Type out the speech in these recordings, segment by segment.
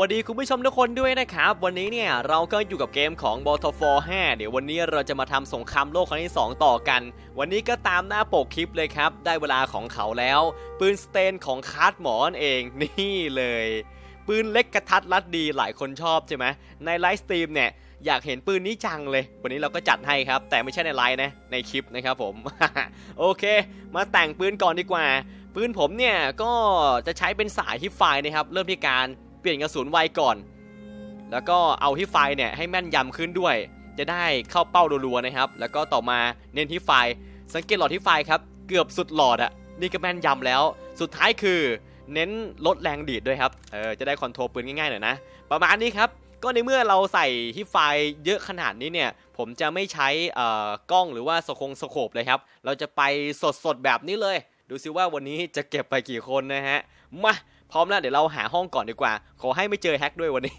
วัสดีคุณผู้ชมทุกคนด้วยนะครับ วันนี้เนี่ยเราก็อยู่กับเกมของ b o t f o r 5 เดี๋ยววันนี้เราจะมาทำสงครามโลกครั้งที่ 2 ต่อกัน วันนี้ก็ตามหน้าปกคลิปเลยครับ ได้เวลาของเขาแล้ว ปืนสเตนของคาร์ดหมอนเองนี่เลย ปืนเล็กกระทัดรัดดีหลายคนชอบใช่ไหมในไลฟ์สตรีมเนี่ยอยากเห็นปืนนี้จังเลย วันนี้เราก็จัดให้ครับ แต่ไม่ใช่ในไลน์นะ ในคลิปนะครับผม โอเค มาแต่งปืนก่อนดีกว่า ปืนผมเนี่ยก็จะใช้เป็นสายฮิปไฟนะครับ เริ่มที่การ เปลี่ยนกระสุนไวก่อน แล้วก็เอาฮิปไฟเนี่ยให้แม่นยำขึ้นด้วย จะได้เข้าเป้ารัวๆนะครับ แล้วก็ต่อมาเน้นฮิปไฟสังเกตหลอดฮิปไฟครับ เกือบสุดหลอดอะนี่ก็แม่นยำแล้ว สุดท้ายคือเน้นลดแรงดีดด้วยครับ เออ จะได้คอนโทรลปืนง่ายๆหน่อยนะ ประมาณนี้ครับ ก็ในเมื่อเราใส่ฮิปไฟเยอะขนาดนี้เนี่ย ผมจะไม่ใช้เอ่อกล้องหรือว่าสโคงสโคปเลยครับ เราจะไปสดๆแบบนี้เลย ดูซิว่าวันนี้จะเก็บไปกี่คนนะฮะ มา พร้อมแล้วเดี๋ยวเราหาห้องก่อนดีกว่า ขอให้ไม่เจอแฮกด้วยวันนี้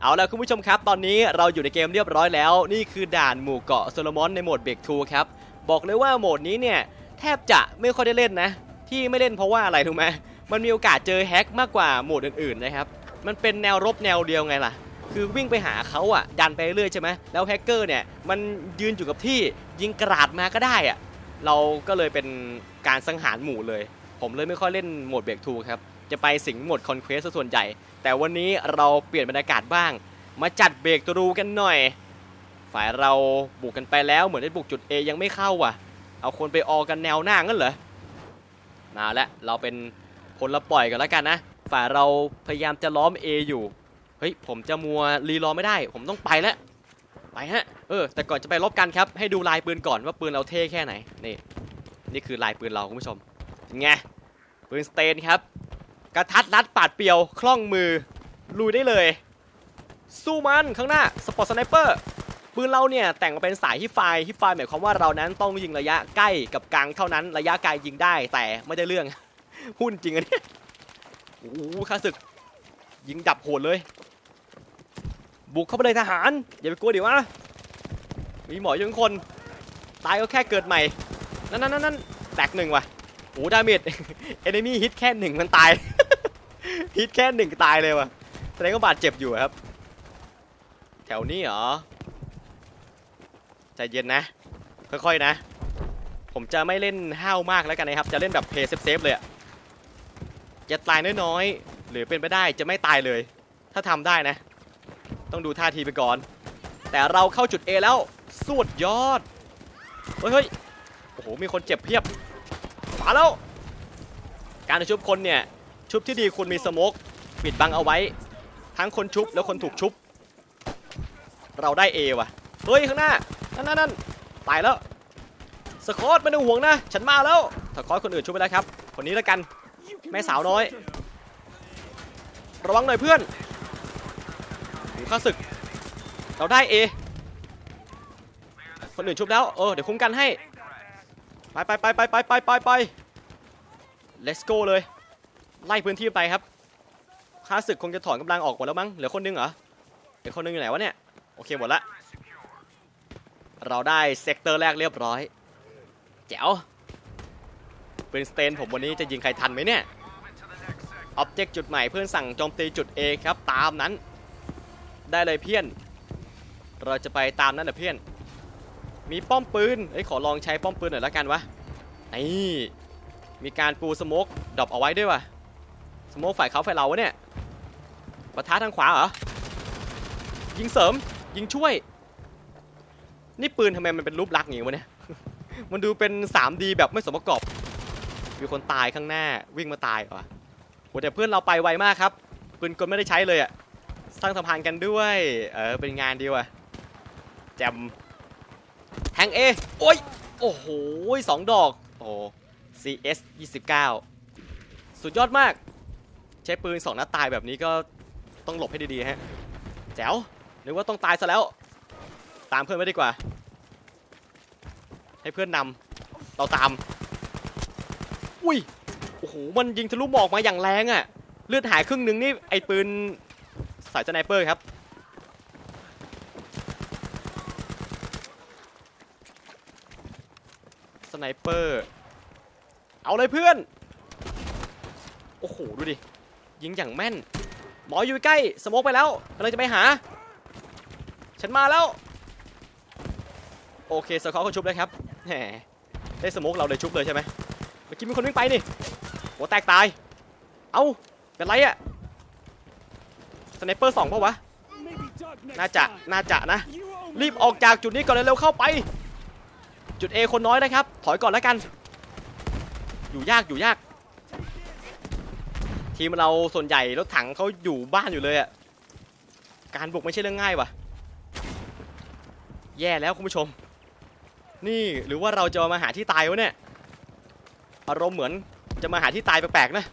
เอาละคุณผู้ชมครับ ตอนนี้เราอยู่ในเกมเรียบร้อยแล้ว นี่คือด่านหมู่เกาะโซโลมอนในโหมดเบรกทูครับ บอกเลยว่าโหมดนี้เนี่ยแทบจะไม่ค่อยได้เล่นนะ ที่ไม่เล่นเพราะว่าอะไรถูกไหมมันมีโอกาสเจอแฮกมากกว่าโหมดอื่นๆนะครับ มันเป็นแนวรบแนวเดียวไงล่ะ คือวิ่งไปหาเขาอะ ดันไปเรื่อยใช่ไหมแล้วแฮกเกอร์เนี่ยมันยืนอยู่กับที่ยิงกราดมาก็ได้อะ เราก็เลยเป็นการสังหารหมู่เลย ผมเลยไม่ค่อยเล่นโหมดเบรกทูครับ จะไปสิงหมดคอนเควสส่วนใหญ่ แต่วันนี้เราเปลี่ยนบรรยากาศบ้าง มาจัดเบรกตูกันหน่อย ฝ่ายเราบุกกันไปแล้วเหมือนได้บุกจุด A ยังไม่เข้าอะ เอาคนไปออกันแนวหน้างั้นเหรอมาแล้วเราเป็นคนละปล่อยกันแล้วกันนะ ฝ่ายเราพยายามจะล้อม A อยู่ เฮ้ยผมจะมัวรีรอไม่ได้ ผมต้องไปแล้วไปฮะ เออ แต่ก่อนจะไปลบกันครับ ให้ดูลายปืนก่อนว่าปืนเราเท่แค่ไหน นี่ นี่คือลายปืนเราคุณผู้ชมไง ปืนสเตนครับ กระทัดรัดปาดเปียว คล่องมือ ลุยได้เลย สู้มันข้างหน้า สปอร์ตสไนเปอร์ปืนเราเนี่ยแต่งมาเป็นสายฮิปไฟฮิปไฟหมายความว่าเรานั้นต้องยิงระยะใกล้กับกลางเท่านั้น ระยะไกลยิงได้แต่ไม่ได้เรื่องพูดจริงอันนี้โอ้โหข้าศึก ยิงดับโหดเลย บุกเข้าไปเลยทหาร อย่าไปกลัวดิวะมีหมอยังคน ตายก็แค่เกิดใหม่ นั่นนั่นนั่นแตกหนึ่งว่ะ อ้ดาเมจเอนมี่ฮิตแค่หนึ่งมันตาย ฮิตแค่หนึ่งตายเลยว่ะแสดงว่าบาดเจ็บอยู่ครับ แถวนี้เหรอ ใจเย็นนะ ค่อยๆนะ ผมจะไม่เล่นห้าวมากแล้วกันนะครับ จะเล่นแบบเพย์เซฟๆเลยอะจะตายน้อยๆ หรือเป็นไปได้จะไม่ตายเลย ถ้าทำได้นะ ต้องดูท่าทีไปก่อน แต่เราเข้าจุด A แล้วสุดยอด เฮ้ยโอ้โห มีคนเจ็บเพียบ มาแล้ว การชุบคนเนี่ยชุบที่ดีคุณมีสโมกปิดบังเอาไว้ ทั้งคนชุบแล้วคนถูกชุบ เราได้ A ว่ะเฮ้ยข้างหน้านั่นนั่นนนตายแล้วสกอตไม่ต้องห่วงนะ ฉันมาแล้วสกอตคนอื่นชุบไปแล้วครับคนนี้แล้วกันแม่สาวน้อย ระวังหน่อยเพื่อนหูข้าศึก เราได้ A คนอื่นชุบแล้วเออเดี๋ยวคุ้มกันให้ ไปไปไปไปไปไปไปไป let's go เลย ไล่พื้นที่ไปครับข้าศึกคงจะถอนกำลังออกหมดแล้วมั้งเหลือคนนึงเหรอเหลือคนนึงอยู่ไหนวะเนี่ยโอเคหมดละเราได้เซกเตอร์แรกเรียบร้อยแจ๋วป็นสเตนผมวันนี้จะยิงใครทันไหมเนี่ยออบเจกต์จุดใหม่เพื่อนสั่งโจมตีจุด A ครับตามนั้น ได้เลยเพี้ยน เราจะไปตามนั้นนะเพี้ยน มีป้อมปืนเอ้ยขอลองใช้ป้อมปืนหน่อยละกันวะนี่ มีการปูสโมกดรอปเอาไว้ด้วยวะสโมกฝ่ายเขาฝ่ายเราเนี่ยปะทะทางขวาเหรอยิงเสริมยิงช่วย นี่ปืนทำไมมันเป็นรูปลักษณ์อย่างนี้วะเนี่ยมันดูเป็น 3D แบบไม่สมประกอบมีคนตายข้างหน้าวิ่งมาตายว่ะโหแต่เพื่อนเราไปไวมากครับปืนกลไม่ได้ใช้เลยอะสร้างสะพานกันด้วยเออเป็นงานดีว่ะแจมแทงเอโอ้ยโอ้โหสองดอกโอ้ CS 29 สุดยอดมาก ใช้ปืนสองนัดตายแบบนี้ก็ต้องหลบให้ดีๆฮะ แจ๋ว นึกว่าต้องตายซะแล้ว ตามเพื่อนไว้ดีกว่า ให้เพื่อนนำเราตาม อุ้ย โอ้โห มันยิงทะลุหมอกมาอย่างแรงอะ่ะ เลือดหายครึ่งหนึ่งนี่ไอปืนสายสไนเปอร์ครับสไนเปอร์ เอาเลยเพื่อน โอ้โห ดูดิ ยิงอย่างแม่น หมออยู่ใกล้ สโมกไปแล้วกำลังจะไปหา ฉันมาแล้ว โอเคสกอร์เขาชุบเลยครับ แหม ได้สโมกเราเลยชุบเลยใช่ไหมเมื่อกี้มีคนวิ่งไปนี่หัวแตกตาย เอ้า เป็นไรอะสไนเปอร์สองปะวะ น่าจะ น่าจะนะ รีบออกจากจุดนี้ก่อนเร็วเข้าไป จุด A คนน้อยนะครับ ถอยก่อนแล้วกัน อยู่ยากอยู่ยาก ทีมเราส่วนใหญ่รถถังเขาอยู่บ้านอยู่เลยอะการบุกไม่ใช่เรื่องง่ายวะแย่แล้วคุณผู้ชม นี่หรือว่าเราจะมาหาที่ตายวะเนี่ยอารมณ์เหมือนจะมาหาที่ตายแปลกๆนะ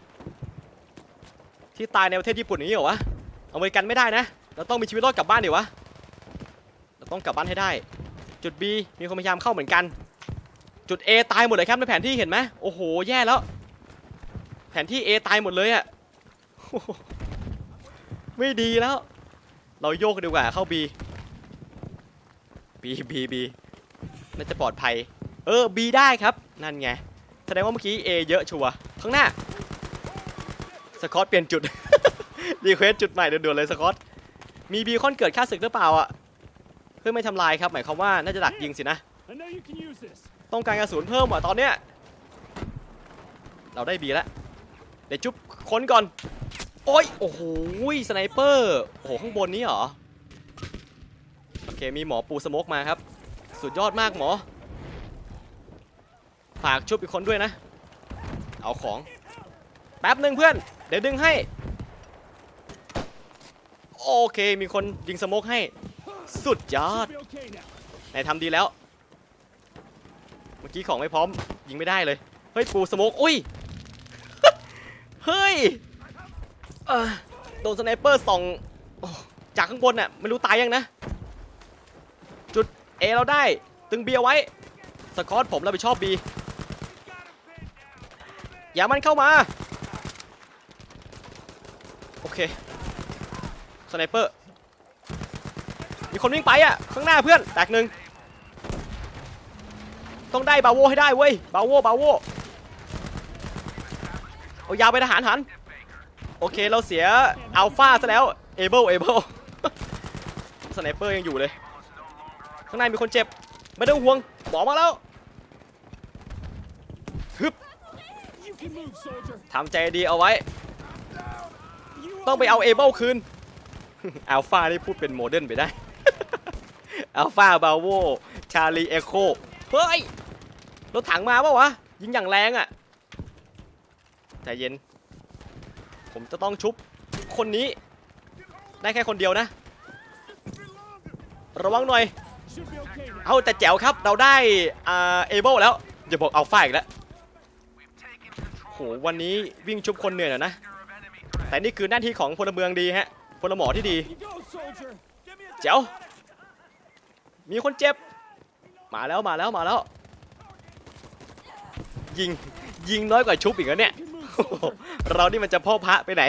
ที่ตายในประเทศญี่ปุ่นนี้เหรอวะอเมริกันไม่ได้นะ เราต้องมีชีวิตรอดกลับบ้านดิวะ เราต้องกลับบ้านให้ได้ จุด B มีคนพยายามเข้าเหมือนกัน จุด A ตายหมดเลยครับในแผนที่เห็นไหมโอ้โห แย่แล้ว แผนที่ A ตายหมดเลยอะไม่ดีแล้ว เราโยกดีกว่าเข้า B B B B น่าจะปลอดภัย เออ B ได้ครับ นั่นไง แสดงว่าเมื่อกี้ A เยอะชัวร์ข้างหน้า สกอตเปลี่ยนจุด รีเควสจุดใหม่ด่วนๆเลยสกอต มีบีคอนเกิดค่าศึกหรือเปล่าอะ เพื่อไม่ทำลายครับ หมายความว่าน่าจะดักยิงสินะ ต้องการกระสุนเพิ่มอะตอนเนี้ยเราได้บีแล้วเดี๋ยวจุ๊บค้นก่อน โอ้ยโอ้โหสไนเปอร์โอ้โหข้างบนนี้เหรอโอเคมีหมอปูสโมกมาครับ สุดยอดมากหมอ ฝากชุบอีกคนด้วยนะ เอาของแป๊บหนึ่งเพื่อน เดี๋ยวดึงให้ โอเคมีคนยิงสโมกให้ สุดยอดไหนทำดีแล้ว มื่อกี้ของไม่พร้อมยิงไม่ได้เลย เฮ้ยปูสโมกอุ้ย เฮ้ยโดนสไนเปอร์ส่องจากข้างบนน่ะไม่รู้ตายยังนะ จุด A เราได้ตึง B เอาไว้ สกอตผมรับผิดชอบ B อย่ามันเข้ามา โอเคสไนเปอร์มีคนวิ่งไปอะ ข้างหน้าเพื่อนแตกหนึ่ง ต้องได้บาโวให้ได้เว้ยบาโวบาโวเอายาวไปทหารหันโอเคเราเสียอัลฟาซะแล้วเอเบิลเอเบิลสไนเปอร์ยังอยู่เลยข้างในมีคนเจ็บไม่ต้องห่วงบอกมาแล้วฮึบทำใจดีเอาไว้ ต้องไปเอาเอเบิลคืนอัลฟานี่พูดเป็นโมเดิร์นไปได้อัลฟาบาโวชาลีเอโคเฮ้ย รถถังมาปะวะ ยิงอย่างแรงอะ่ะใจเย็น ผมจะต้องชุบคนนี้ ได้แค่คนเดียวนะ ระวังหน่อย เอาแต่แจ๋วครับเราได้อ่าเอเบิลแล้วอย่าบอกเอัลฟาอีกแล้วโหวันนี้วิ่งชุบคนเหนื่อยหน่อยนะ แต่นี่คือหน้าที่ของพลเมืองดีฮะพลหมอที่ดี You go, soldier. Give me a เจ๋วมีคนเจ็บ มาแล้วมาแล้วมาแล้ว ยิงยิงน้อยกว่าชุบอีกแล้วเนี่ย เรานี่มันจะพ่อพระไปไหน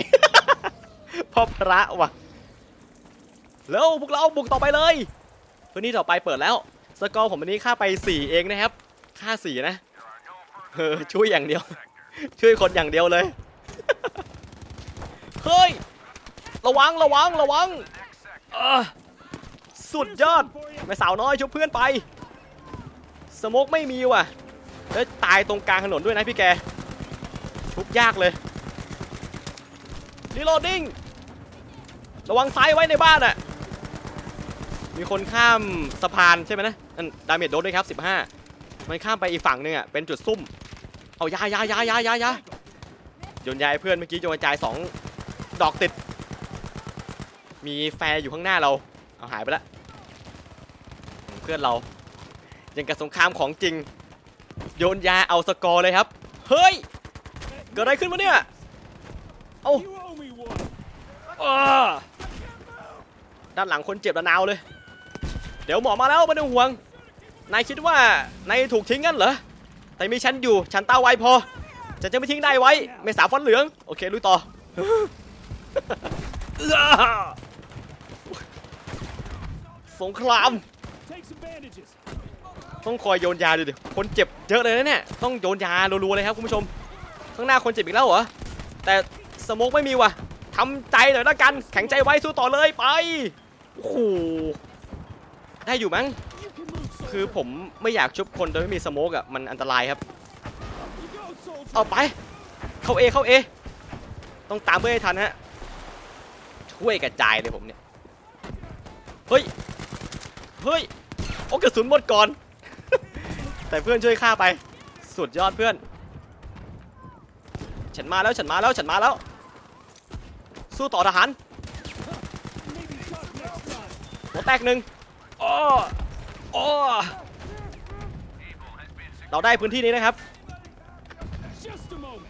พ่อพระวะแล้วพวกเราบุกต่อไปเลยพื้นที่ต่อไปเปิดแล้ว สกอร์ผมวันนี้ค่าไป 4 เองนะครับ ค่า 4 นะเออช่วยอย่างเดียว ช่วยคนอย่างเดียวเลย เฮ้ย ระวังระวังระวังสุดยอดแม่สาวน้อยชุบเพื่อนไปสโมกไม่มีว่ะ แล้วตายตรงกลางถนนด้วยนะพี่แกชุบยากเลยรีโหลดดิ้งระวังซ้ายไว้ในบ้านอะมีคนข้ามสะพานใช่ไหมนะนั่นดาเมจโดนด้วยครับ 15 มันข้ามไปอีกฝั่งนึงอะเป็นจุดซุ่ม เอายายายายายายาโยนยายเพื่อนเมื่อกี้โยนกระจายสองดอกติด มีแฟร์อยู่ข้างหน้าเรา เอาหายไปละ เพื่อนเรา ยังกับสงครามของจริง โยนยาเอาสกอร์เลยครับ เฮ้ย เกิดอะไรขึ้นวะเนี่ย เอ้าด้านหลังคนเจ็บระนาวเลย เดี๋ยวหมอมาแล้วไม่ต้องห่วง นายคิดว่านายถูกทิ้งงั้นเหรอ แต่มีฉันอยู่ ฉันตาไวพอฉันจะไม่ทิ้งนายไว้ ไม่สาวฟันเหลือง โอเคลุยต่อสงคราม ต้องคอยโยนยาดูดิคนเจ็บเยอะเลยนะเนี่ยต้องโยนยารัวๆเลยครับคุณผู้ชมข้างหน้าคนเจ็บอีกแล้วเหรอแต่สโมกไม่มีว่ะทำใจหน่อยละกัน แข็งใจไว้สู้ต่อเลยไปโอ้โหได้อยู่มั้งคือผมไม่อยากชุบคนโดยไม่มีสโมกอะมันอันตรายครับเอาไป เข้าเอเข้าเอต้องตามเพื่อให้ทันฮะช่วยกระจายเลยผมเนี่ยเฮ้ยเฮ้ยโอ้กระสุนหมดก่อน แต่เพื่อนช่วยฆ่าไป สุดยอดเพื่อน ฉันมาแล้วฉันมาแล้วฉันมาแล้ว สู้ต่อทหารหัวแตกหนึ่งโอ้ออ้เราได้พื้นที่นี้นะครับ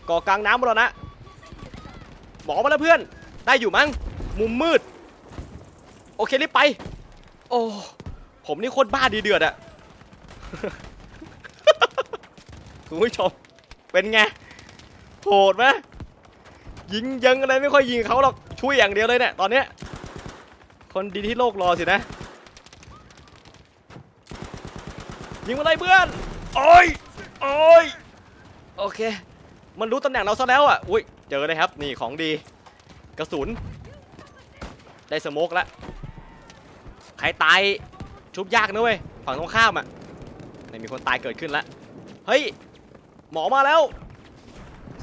ก่อกลางน้ำมาแล้วนะหมอมาแล้วเพื่อน ได้อยู่มั้ง มุมมืด โอเครีบไป โอ้ ผมนี่โคตรบ้าดีเดือดอะ คุณผู้ชมเป็นไงโหดไหมยิงยังอะไรไม่ค่อยยิงเขาหรอกช่วยอย่างเดียวเลยเนี่ยตอนเนี้ยคนดีที่โลกรอสินะ ยิงมาเลยเพื่อนโอ้ยโอ้ยโอเค มันรู้ตำแหน่งเราซะแล้วอะอุ้ยเจอเลยครับนี่ของดี กระสุน ได้สโมกแล้วใครตายชุบยากนะเว้ยฝั่งตรงข้ามอะไหนมีคนตายเกิดขึ้นแล้วเฮ้ย หมอมาแล้ว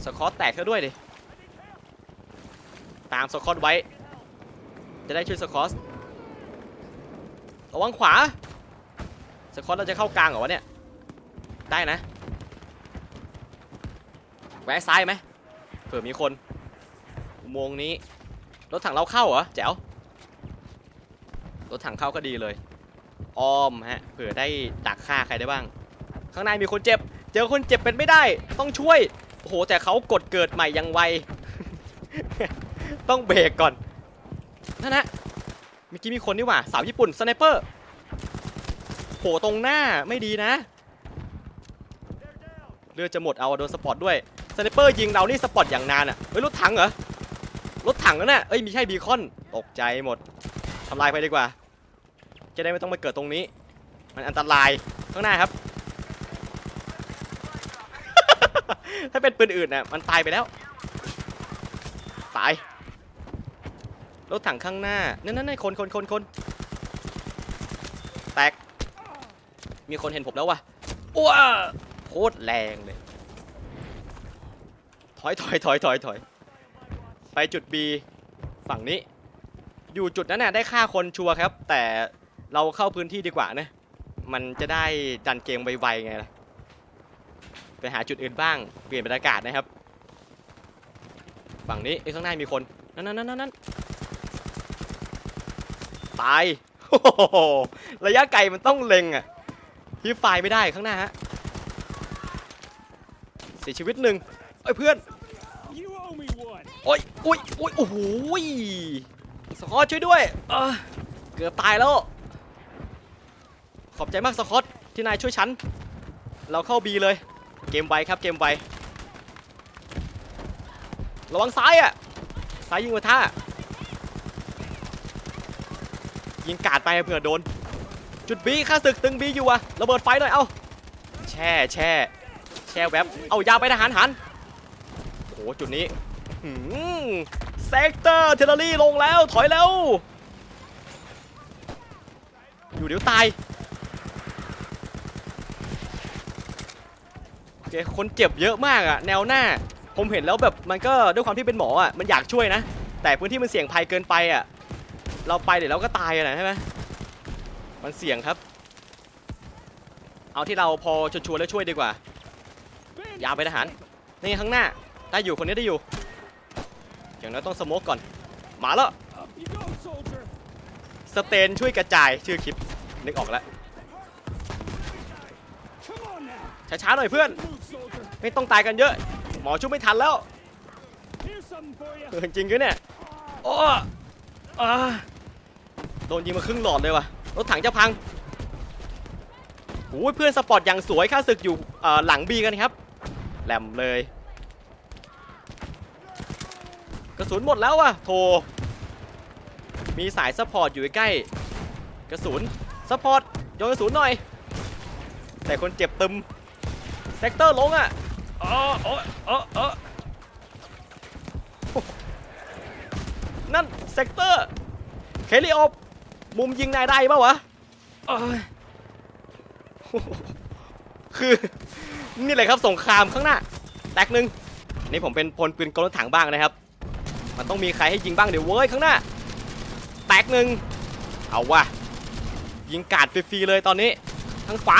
สกอตแตกเธอด้วยดิ ตามสกอตไว้ จะได้ช่วยสกอตระวังขวา สกอตเราจะเข้ากลางเหรอวะเนี่ย ได้นะ แวะซ้ายไหมเผื่อมีคนอุโมงค์นี้ รถถังเราเข้าเหรอแจ๋ว รถถังเข้าก็ดีเลย อ้อมฮะ เผื่อได้ดักฆ่าใครได้บ้าง ข้างในมีคนเจ็บ เจอคนเจ็บเป็นไม่ได้ ต้องช่วย โอ้โห แต่เขากดเกิดใหม่อยังไว ต้องเบรกก่อน นั่นนะเมื่อกี้มีคนนี่หว่า สาวญี่ปุ่นสไนเปอร์โผล่ตรงหน้าไม่ดีนะ เลือดจะหมดเอาโดนสปอตด้วยสไนเปอร์ยิงเรานี่สปอตอย่างนานอะเฮ้ยรถถังเหรอ รถถังนั่นน่ะเอ้ยไม่ใช่บีคอน ตกใจหมดทำลายไปดีกว่า จะได้ไม่ต้องมาเกิดตรงนี้ มันอันตรายข้างหน้าครับ ถ้า เป็นปืนอื่นน่ะมันตายไปแล้ว ตาย รถถังข้างหน้า นั่นนั่นคนคนคนคนแตก มีคนเห็นผมแล้ววะอ้วโคตรแรงเลย ถอยถอยถอยถอยถอย ไปจุด B ฝั่งนี้ อยู่จุดนั้นน่ะได้ฆ่าคนชัวร์ครับ แต่เราเข้าพื้นที่ดีกว่านะ มันจะได้ดันเกมไวๆไงล่ะ ไปหาจุดอื่นบ้าง เปลี่ยนบรรยากาศนะครับ ฝั่งนี้ไอ้ข้างหน้ามีคน นั่นนั่นนั่นนั่นตายโอ้โหระยะไกลมันต้องเล็งอะที่ไฟไม่ได้ข้างหน้าฮะ เสียชีวิตหนึ่งเอ้ยเพื่อนโอ้ยโอ้ยโอ้ยโอ้โหยสกอตช่วยด้วยเออเกือบตายแล้ว ขอบใจมากสกอตที่นายช่วยฉัน เราเข้าบีเลย เกมไวครับเกมไวระวังซ้ายอะซ้ายยิงมาท่ายิงกาดไปเผื่อโดน จุดบีข้าศึกตึงบีอยู่อะระเบิดไฟหน่อยเอ้าแช่แช่แช่แวบเอายาวไปทหารหันโอ้โหจุดนี้เซกเตอร์เทเลอรี่ลงแล้วถอยแล้ว อยู่เดี๋ยวตาย โอ เคคนเจ็บเยอะมากอะแนวหน้า ผมเห็นแล้วแบบมันก็ด้วยความที่เป็นหมออะมันอยากช่วยนะ แต่พื้นที่มันเสี่ยงภัยเกินไปอะเราไปเดี๋ยวเราก็ตายอะนะใช่ไหมมันเสี่ยงครับ เอาที่เราพอชัวร์ๆแล้วช่วยดีกว่า Bandit ยาวไปทหารนี่ข้างหน้าได้อยู่คนนี้ได้อยู่อย่างน้อยต้องสโมกก่อนมาแล้ว Up you go, soldier. สเตนช่วยกระจายชื่อคลิปนึกออกแล้ว ช้าๆหน่อยเพื่อน ไม่ต้องตายกันเยอะ หมอช่วยไม่ทันแล้วจริงๆคือเนี่ยโอ้โดนยิงมาครึ่งหลอดเลยว่ะ รถถังจะพังโอ้ยเพื่อนสปอร์ตอย่างสวยค่าศึกอยู่หลังบีกันครับ แหลมเลย กระสุนหมดแล้วว่ะโถมีสายซัพพอร์ตอยู่ใกล้ กระสุนซัพพอร์ตโยนกระสุนหน่อย แต่คนเจ็บตึม ซกเตอร์ลงอะเออเออเออเออนั่นเซกเตอร์ เคลิโอปมุมยิงนายได้ปะวะเอ้ยคือ นี่เลยครับสงครามข้างหน้า แตกหนึ่งนี่ผมเป็นพลปืนกลรถถังบ้างนะครับ มันต้องมีใครให้ยิงบ้างเดี๋ยวเว้ยข้างหน้า แตกหนึ่งเอาวะยิงกาดฟรีๆเลยตอนนี้ ทางขวา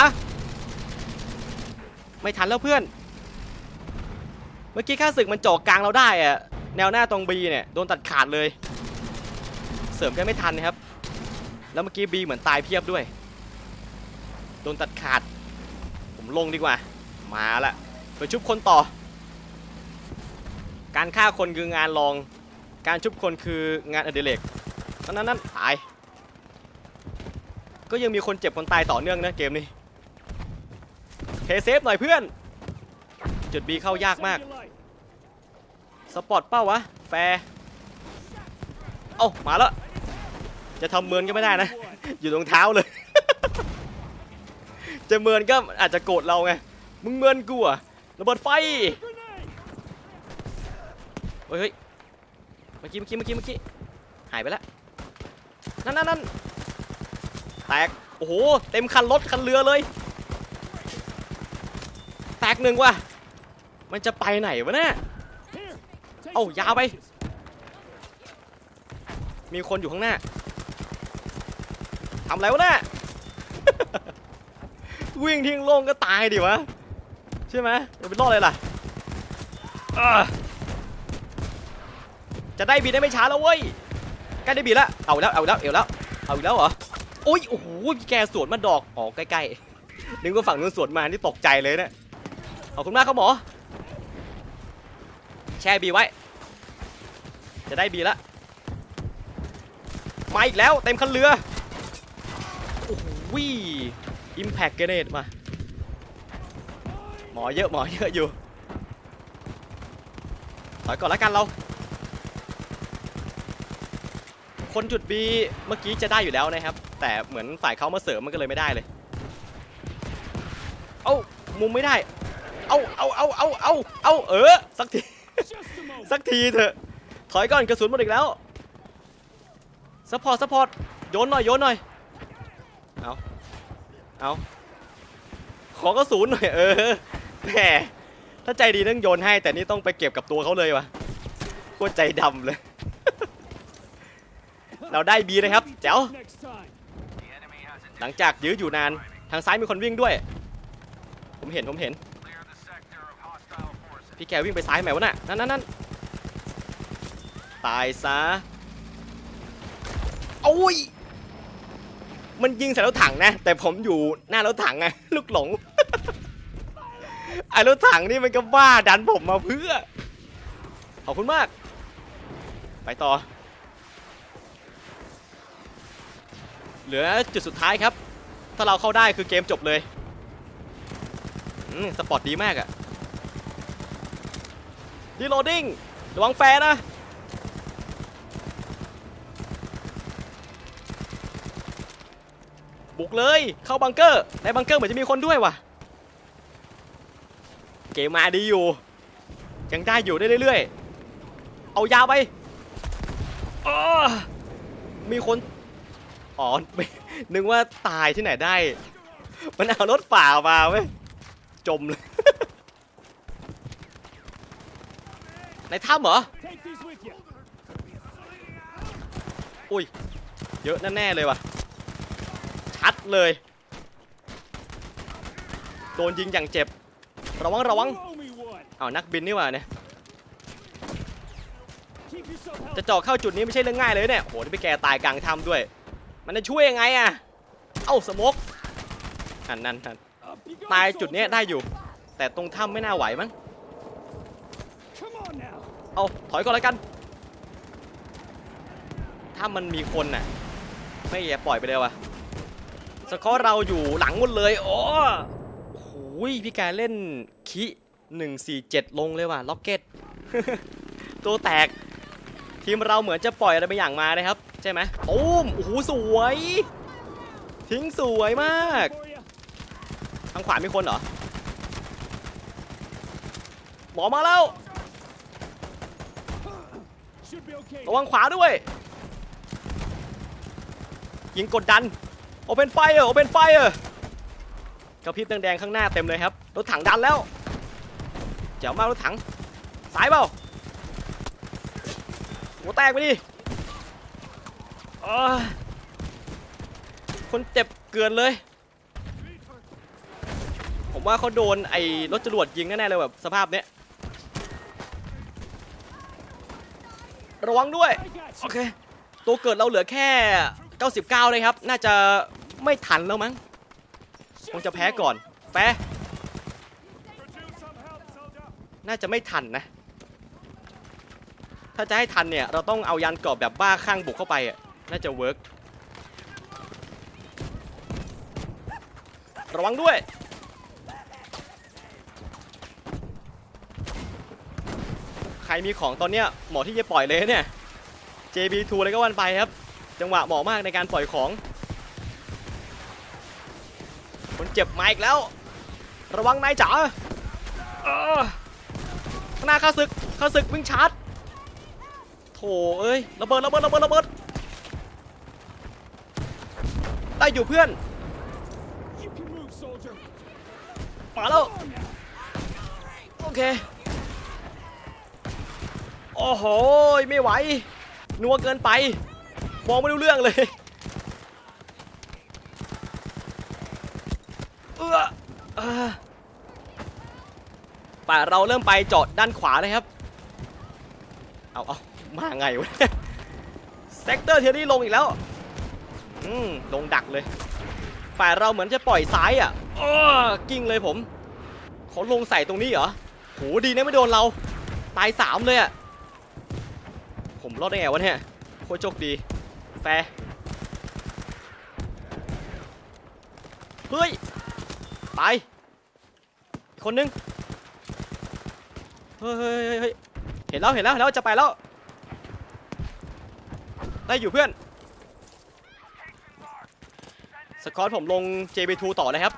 ไม่ทันแล้วเพื่อน เมื่อกี้ข้าศึกมันเจ่อกลางเราได้อะแนวหน้าตรงบีเนี่ยโดนตัดขาดเลย เสริมแค่ไม่ทันนะครับ แล้วเมื่อกี้บีเหมือนตายเพียบด้วย โดนตัดขาด ผมลงดีกว่า มาละไปชุบคนต่อ การฆ่าคนคืองานรอง การชุบคนคืองานอดิเรกนั่นนั่นนั่นตาย ก็ยังมีคนเจ็บคนตายต่อเนื่องนะเกมนี้ เพย์เซฟหน่อยเพื่อน จุดบีเข้ายากมาก สปอร์ตเป้าวะ แฟร์เอ้ามาแล้ว จะทำเมินก็ไม่ได้นะ อยู่ตรงเท้าเลย จะเมินก็อาจจะโกรธเราไง มึงเมินกูอะระเบิดไฟเฮ้ยเมื่อกี้เมื่อกี้เมื่อกี้เมื่อกี้หายไปแล้วนั่นนั่นนั่นแตก โอ้โห เต็มคันรถคันเรือเลย ตกหนึ่งว่ะ มันจะไปไหนวะเนี่ย Here. Take Oh, some yeah, bay. bandages. มีคนอยู่ข้างหน้าทำอะไรวะเนี่ยวิ่งทิ้งโล่งก็ตายดิวะ ใช่ไหมจะเป็นรอดเลยล่ะ จะได้บีได้ไม่ช้าแล้วเว้ยใกล้ได้บีแล้ว เอาแล้ว เอาแล้ว เอาแล้ว เอาแล้วเหรอโอ้ยโอ้โหแกสวนมาดอก อ๋อ ใกล้ๆนึกว่าฝั่งนู้นสวนมา นี่ตกใจเลยเนี่ย ขอบคุณมากครับหมอ แช่บีไว้ จะได้บีแล้วมาอีกแล้วเต็มคันเรือ โอ้โหอิมแพคเกเนตมา หมอเยอะหมอเยอะอยู่ถอยก่อนแล้วกันเรา คนจุด B เมื่อกี้จะได้อยู่แล้วนะครับ แต่เหมือนฝ่ายเขามาเสริมมันก็เลยไม่ได้เลย เอ้ามุมไม่ได้ เอาเอาเอาเอาเอาเอาเออสักที สักทีเถอะ ถอยก่อนกระสุนหมดอีกแล้วซัพพอร์ตซัพพอร์ตโยนหน่อยโยนหน่อยเอาเอาขอกระสุนหน่อยเออแหมถ้าใจดีต้องโยนให้ แต่นี่ต้องไปเก็บกับตัวเขาเลยวะโคตรใจดำเลย เราได้บีนะครับแจ๋วหลังจากยื้ออยู่นานทางซ้ายมีคนวิ่งด้วย ผมเห็นผมเห็น พี่แกวิ่งไปซ้ายไหมวะน่ะนั่นนั่นนั่นตายซะโอ้ยมันยิงใส่รถถังนะ แต่ผมอยู่หน้ารถถังไงลูกหลงไอ้รถถังนี่มันก็บ้าดันผมมาเพื่อขอบคุณมาก ไปต่อ เหลือจุดสุดท้ายครับ ถ้าเราเข้าได้คือเกมจบเลยอืมสปอร์ตดีมากอะ ดีโหลดดิ้งระวังแฟร์นะ บุกเลย เข้าบังเกอร์ ในบังเกอร์เหมือนจะมีคนด้วยว่ะ เกมมาดีอยู่ ยังได้อยู่ได้เรื่อยๆ เอายาวไปออมีคน อ๋อ นึกว่าตายที่ไหนได้ มันเอารถฝ่ามาเว้ย จมเลย ในถ้ำเหรอ อุ้ย เยอะแน่ๆเลยว่ะ ชัดเลย โดนยิงอย่างเจ็บ ระวังระวังเอานักบินนี่ว่าเนี่ย จะเจาะเข้าจุดนี้ไม่ใช่เรื่องง่ายเลยเนี่ย โหนี่ไปแกตายกลางถ้ำด้วย มันจะช่วยยังไงอะเอ้าสมกอันนั้นนั่นตายจุดนี้ได้อยู่ แต่ตรงถ้ำไม่น่าไหวมั้ง เอาถอยก่อนแล้วกัน ถ้ามันมีคนน่ะ ไม่อย่าปล่อยไปเลยว่ะสกอร์เราอยู่หลังหมดเลยโอ้โหพี่แกเล่นคิ147ลงเลยว่ะล็อกเก็ตตัวแตก ทีมเราเหมือนจะปล่อยอะไรไปอย่างมานะครับ ใช่ไหมโอ้มโอ้โหสวย ทิ้งสวยมากทางขวามีคนเหรอหมอมาแล้ว ระวังขวาด้วย ยิงกดดัน Open Fire Open Fire กระพริบแดงๆข้างหน้าเต็มเลยครับรถถังดันแล้วเจ๋วมากรถถังสายเปล่าหัวแตกไปดิคนเจ็บเกลือนเลย ผมว่าเขาโดนไอ้รถจรวดยิงแน่ๆเลยแบบสภาพเนี้ย ระวังด้วย โอเค ตัวเกิดเราเหลือแค่ 99 เลยครับ น่าจะไม่ทันแล้วมั้ง คงจะแพ้ก่อนแฟร์ Produce some help, soldier. น่าจะไม่ทันนะ ถ้าจะให้ทันเนี่ย เราต้องเอายานกรอบแบบบ้าข้างบุกเข้าไปอะ น่าจะเวิร์กระวังด้วย ใครมีของตอนเนี้ยหมอที่จะปล่อยเลยเนี่ย JB2 อะไรก็วันไปครับ จังหวะเหมาะมากในการปล่อยของ คนเจ็บมาอีกแล้ว ระวังนายจ๋าข้างหน้าข้าศึกข้าศึกวิ่งชาร์จโถเอ้ยระเบิดระเบิดระเบิดระเบิดได้อยู่เพื่อนมาแล้วโอเค โอ้โหไม่ไหว นัวเกินไป มองไม่รู้เรื่องเลยเออเออฝ่ายเราเริ่มไปจอดด้านขวาเลยครับ เอาเอามาไงวะเนี่ยเซกเตอร์เทียรี่ลงอีกแล้ว อืม ลงดักเลย ฝ่ายเราเหมือนจะปล่อยซ้ายอะอ้อกิ้งเลยผม เขาลงใส่ตรงนี้เหรอ โห ดีนะไม่โดนเรา ตายสามเลยอะ ผมรอดได้ไงวะเนี่ยโคตรโชคดี แฟเฮ้ยไปอีกคนนึง เฮ้ยเฮ้ยเห็นแล้วเห็นแล้วแล้วจะไปแล้ว ได้อยู่เพื่อน สกอตผมลง JB2 ต่อเลยครับ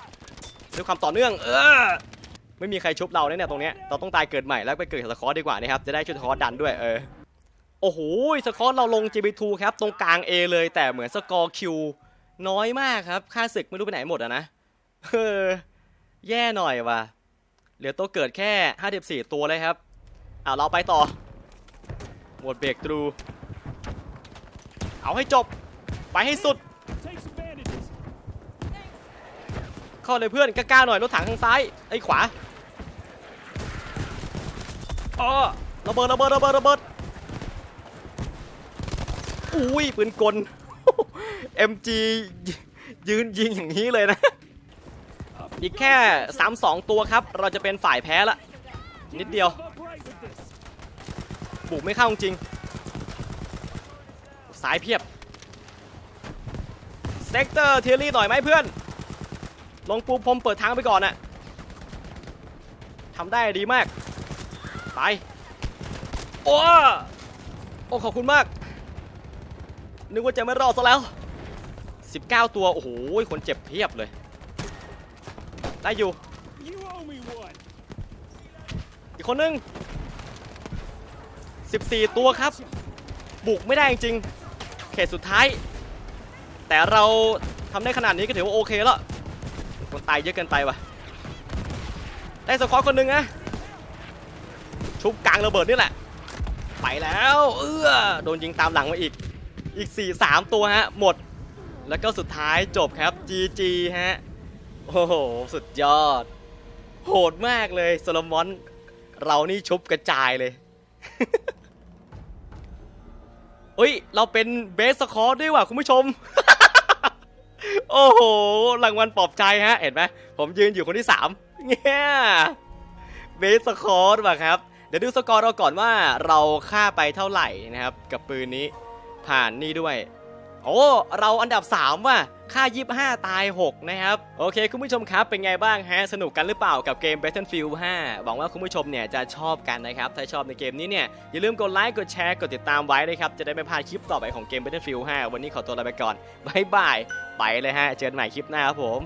ด้วยความต่อเนื่อง เออไม่มีใครชุบเราเนี่ยตรงเนี้ย เราต้องตายเกิดใหม่แล้วไปเกิดสกอตดีกว่านะครับ จะได้ช่วยสกอตดันด้วย เออ โอ้โหสกอตเราลง JB2 ครับ ตรงกลาง A เลย แต่เหมือนสกอร์คิวน้อยมากครับ ค่าศึกไม่รู้ไปไหนหมดอะนะเออแย่หน่อยว่ะ เหลือตัวเกิดแค่ 54 ตัวเลยครับเอาเราไปต่อ หมดเบรกทรู เอาให้จบ ไปให้สุด เข้าเลยเพื่อนกล้าๆหน่อยรถถังทางซ้ายไอ้ขวาอ๋อระเบิดระเบิดระเบิดระเบิด อุ้ยปืนกล MG ยืนยิงอย่างนี้เลยนะ อีกแค่ 3-2 ตัวครับ เราจะเป็นฝ่ายแพ้ละ นิดเดียว บุกไม่เข้าจริง สายเพียบ เซกเตอร์เทียรี่หน่อยไหมเพื่อน ลงปูพรมเปิดทางไปก่อนน่ะทำได้ดีมาก ไป โอ้ โอ้ ขอบคุณมาก นึกว่าจะไม่รอดซะแล้ว 19 ตัว โอ้โห คนเจ็บเพียบเลย ได้อยู่ อีกคนนึง 14 ตัวครับ บุกไม่ได้จริง เขตสุดท้าย แต่เราทำได้ขนาดนี้ก็ถือว่าโอเคแล้วคนตายเยอะเกินไปว่ะ ได้สควอตคนหนึ่งนะ ชุบกลางระเบิดนี่แหละ ไปแล้ว เออโดนยิงตามหลังมาอีก อีก 4 3 ตัวฮะ หมด แล้วก็สุดท้ายจบครับ GG ฮะ โอ้โห สุดยอด โหดมากเลยโซโลมอน เรานี่ชุบกระจายเลยเฮ้ย เราเป็นเบสสคอร์ด้วยว่ะคุณผู้ชม โอ้โห รางวัลปลอบใจฮะ เห็นไหม ผมยืนอยู่คนที่ 3เนี่ยเบสสคอร์ว่ะครับ เดี๋ยวดูสกอร์เราก่อนว่าเราฆ่าไปเท่าไหร่นะครับ กับปืนนี้ ผ่านนี่ด้วย โอ้เราอันดับ 3 ว่ะค่า 25 ตาย 6 นะครับ โอเค คุณผู้ชมครับ เป็นไงบ้างฮะ สนุกกันหรือเปล่ากับเกม Battlefield 5 หวังว่าคุณผู้ชมเนี่ยจะชอบกันนะครับ ถ้าชอบในเกมนี้เนี่ย อย่าลืมกดไลค์ กดแชร์ กดติดตามไว้นะครับ จะได้ไม่พลาดคลิปต่อไปของเกม Battlefield 5 วันนี้ขอตัวลาไปก่อนบายบาย ไปเลยฮะ เจอกันใหม่คลิปหน้าครับผม